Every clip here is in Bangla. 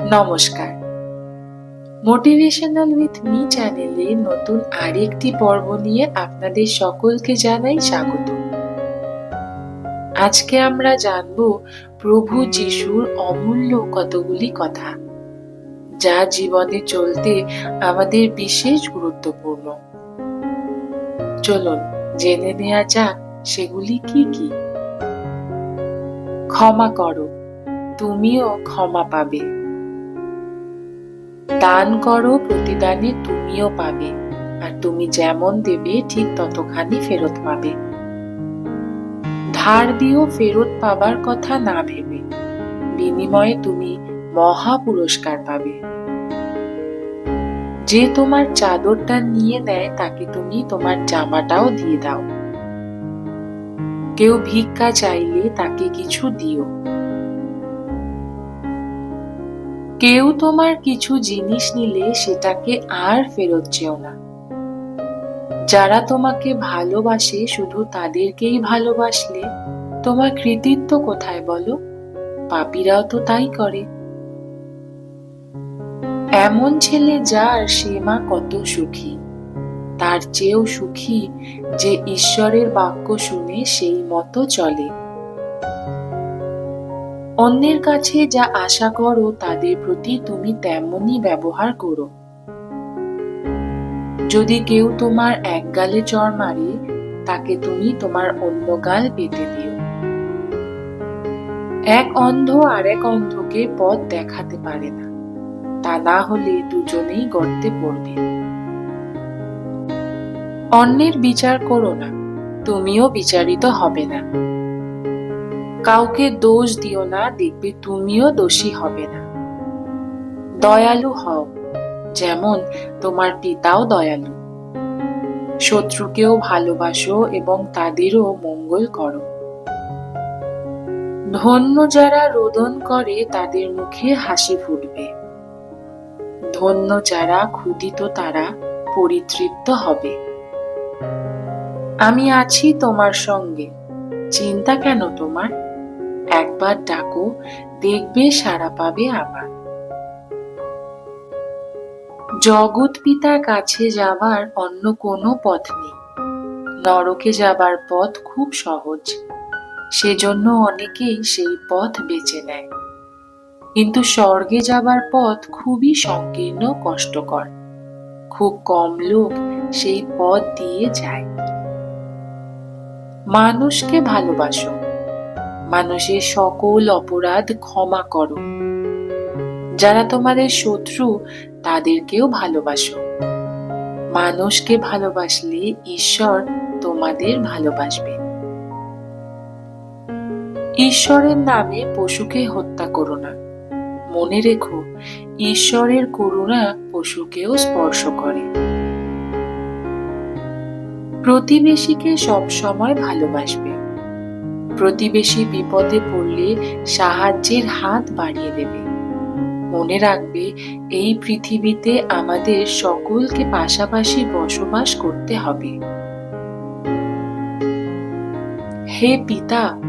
নমস্কার। মোটিভেশনাল উইথ মি চ্যানেলে নতুন আরেকটি পর্ব নিয়ে আপনাদের সকলকে জানাই স্বাগত। আজকে আমরা জানব প্রভু যিশুর অমূল্য কতগুলি কথা, যা জীবনে চলতে আমাদের বিশেষ গুরুত্বপূর্ণ। চলুন, জেনে নেওয়া যাক সেগুলি কি কি। ক্ষমা করো, তুমিও ক্ষমা পাবে। দান করো, প্রতিদানে তুমিও পাবে। আর তুমি যেমন দেবে, ঠিক ততখানি ফেরত পাবে। ধার দিও ফেরত পাবার কথা না ভেবে, বিনিময়ে তুমি মহা পুরস্কার পাবে। যে তোমার চাদরটা নিয়ে নেয়, তাকে তুমি তোমার জামাটাও দিয়ে দাও। কেউ ভিক্ষা চাইলে তাকে কিছু দিও। কেউ তোমার কিছু জিনিস নিলে সেটাকে আর ফেরত চেও না। যারা তোমাকে ভালোবাসে, শুধু তাদেরকেই ভালোবাসলে তোমার কৃতিত্ব কোথায় বলো? পাপীরাও তো তাই করে। এমন ছেলে যার সে মা কত সুখী, তার চেয়েও সুখী যে ঈশ্বরের বাক্য শুনে সেই মতো চলে। অন্যের কাছে যা আশা করো, তাদের প্রতি তুমি তেমনই ব্যবহার করো। যদি কেউ তোমার এক গালে চর মারে, তাকে তুমি তোমার অন্য গাল পেতে দিও। এক অন্ধ আর এক অন্ধকে পথ দেখাতে পারে না। তা না হলে দুজনেই গর্তে পড়বে। অন্যের বিচার করো না, তুমিও বিচারিত হবে না। কাউকে দোষ দিও না, দেখবে তুমিও দোষী হবে না। দয়ালু হও, যেমন তোমার পিতাও দয়ালু। শত্রুকেও ভালোবাসো এবং তাদেরও মঙ্গল করো। ধন্য যারা রোদন করে, তাদের মুখে হাসি ফুটবে। ধন্য যারা ক্ষুদিত তারা পরিতৃপ্ত হবে। আমি আছি তোমার সঙ্গে, চিন্তা কেন তোমার? একবার ডাকো, দেখবে সাড়া পাবে আমার। জগৎ পিতার কাছে যাবার অন্য কোনো পথ নেই। নরকে যাবার পথ খুব সহজ। সেজন্য অনেকেই সেই পথ বেছে নেয়। কিন্তু স্বর্গে যাবার পথ খুবই সংকীর্ণ, কষ্টকর। খুব কম লোক সেই পথ দিয়ে যায়। মানুষকে ভালোবাসো। মানুষের সকল অপরাধ ক্ষমা করো। যারা তোমাদের শত্রু, তাদেরকেও ভালোবাসো। মানুষকে ভালোবাসলে ঈশ্বর তোমাদের ভালোবাসবে। ঈশ্বরের নামে পশুকে হত্যা করো না। মনে রেখো, ঈশ্বরের করুণা পশুকেও স্পর্শ করে। প্রতিবেশীকে সবসময় ভালোবাসবে। প্রতিবেশী বিপদে পড়লে সাহায্যের হাত বাড়িয়ে দেবে। মনে রাখবে, এই পৃথিবীতে আমাদের সকলকে পাশাপাশি বসবাস করতে হবে। হে পিতা,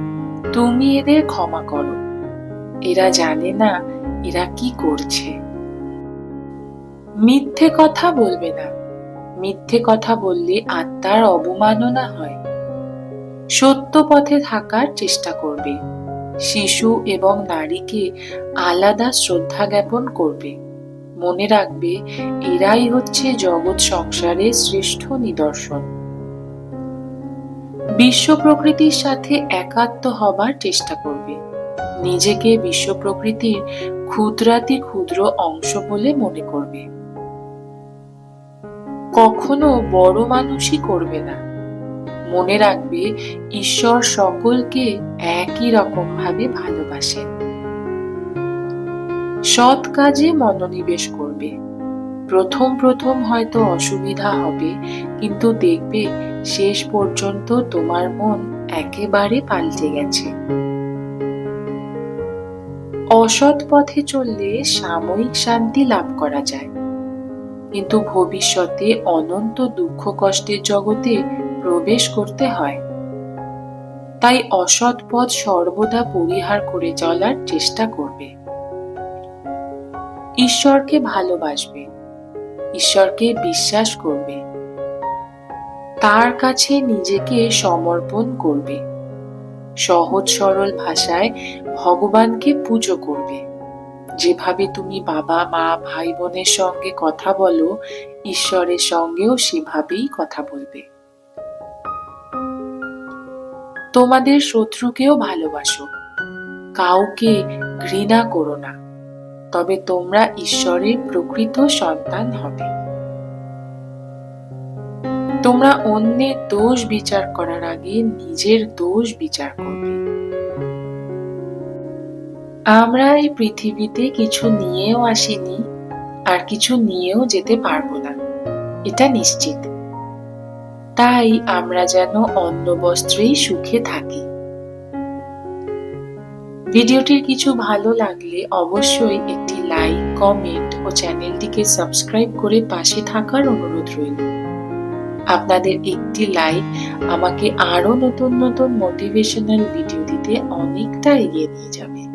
তুমি এদের ক্ষমা করো। এরা জানে না এরা কি করছে। মিথ্যে কথা বলবে না। মিথ্যে কথা বললে আত্মার অবমাননা হয়। সত্য পথে থাকার চেষ্টা করবে। শিশু এবং নারীকে আলাদা শ্রদ্ধা জ্ঞাপন করবে। মনে রাখবে, এরাই হচ্ছে জগৎ সংসারের শ্রেষ্ঠ নিদর্শন। বিশ্ব প্রকৃতির সাথে একাত্ম হবার চেষ্টা করবে। নিজেকে বিশ্ব প্রকৃতির ক্ষুদ্রাতি ক্ষুদ্র অংশ বলে মনে করবে। কখনো বড় মানুষই করবে না। মনে রাখবে, ঈশ্বর সকলকে একই রকম ভাবে ভালোবাসেন। সৎ কাজে মনোনিবেশ করবে। প্রথম প্রথম হয়তো অসুবিধা হবে, কিন্তু দেখবে শেষ পর্যন্ত তোমার মন একেবারে পাল্টে গেছে। অসৎ পথে চললে সাময়িক শান্তি লাভ করা যায়। কিন্তু ভবিষ্যতে অনন্ত দুঃখ কষ্টের জগতে প্রবেশ করতে হয়। তাই অসৎ পথ সর্বদা পরিহার করে চলার চেষ্টা করবে। ঈশ্বরকে ভালোবাসবে। ঈশ্বরকে বিশ্বাস করবে। তার কাছে নিজেকে সমর্পণ করবে। সহজ সরল ভাষায় ভগবানকে পুজো করবে। যেভাবে তুমি বাবা, মা, ভাই, বোনের সঙ্গে কথা বলো, ঈশ্বরের সঙ্গেও সেভাবেই কথা বলবে। তোমাদের শত্রুকেও ভালোবাসো। কাউকে ঘৃণা করো না। তবে তোমরা ঈশ্বরের প্রকৃত সন্তান হবে। তোমরা অন্যের দোষ বিচার করার আগে নিজের দোষ বিচার করবে। আমরা এই পৃথিবীতে কিছু নিয়েও আসিনি, আর কিছু নিয়েও যেতে পারব না। এটা নিশ্চিত। তাই আমরা যেন অন্য বস্ত্রেই সুখে থাকি। ভিডিওটির কিছু ভালো লাগলে অবশ্যই একটি লাইক, কমেন্ট ও চ্যানেলটিকে সাবস্ক্রাইব করে পাশে থাকার অনুরোধ রইল। আপনাদের একটি লাইক আমাকে আরও নতুন নতুন মোটিভেশনাল ভিডিও দিতে অনেকটা এগিয়ে নিয়ে যাবে।